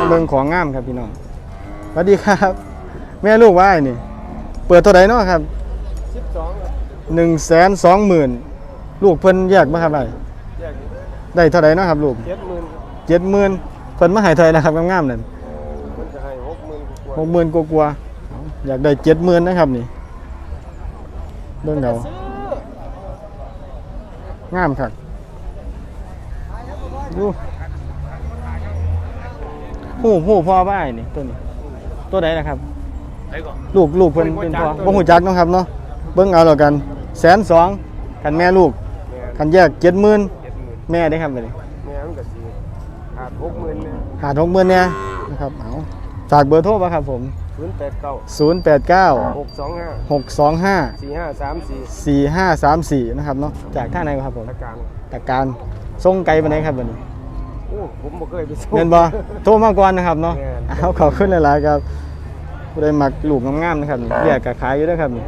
มาเบิ่งของงามครับพี่น้องสวัสดีครับ แม่ลูกว่าไอ้นี่ เปิดเท่าไหร่เนาะครับสิบสองหนึ่งแสนสองหมื่นลูกเพิ่นแยกมาครับไอ้แยกได้เท่าไหร่เนาะครับลูกเจ็ดหมื่นเจ็ดหมื่นเพิ่นมาให้เท่าไหร่นะครับงามๆนั่นมันจะให้หกหมื่นกว่าหกหมื่นกว่าๆเอาอยากได้เจ็ดหมื่นนะครับนี่เบิ่งเอาซื้องามครับดู หูหูพ่อบ้ายนี่ตัวนี้ ตัวไหนนะครับไหนก่อน ลูกลูกเพิ่นเป็นพ่อบ่ฮู้จักเนาะครับเนาะเบิ่งเอาแล้วกันแสนสองคันแม่ลูกแม่คันแยกเจ็ดหมื่นเจ็ดหมื่นแม่ได้ครับบัดนี้แม่มันก็สี่ขาดหกหมื่นเนี่ยหาทกหมื่นเนี่ยนะครับเอาฝากเบอร์โทรป่ะครับผม ศูนย์แปดเก้า089 หกสองห้า625 สี่ห้าสามสี่4534 นะครับเนาะจากท่าไหนครับผมตะการตะการทรงไกลปานไหนครับบัดนี้โอ้ ผมบ่เคยไปส่ง เงินบ่โทรมาก่อนนะครับเนาะแม่น เอาขอบคุณหลายๆครับผู้ใดมักลูกงามๆนะครับนี่เรียกก็ขายอยู่เด้อครับนี่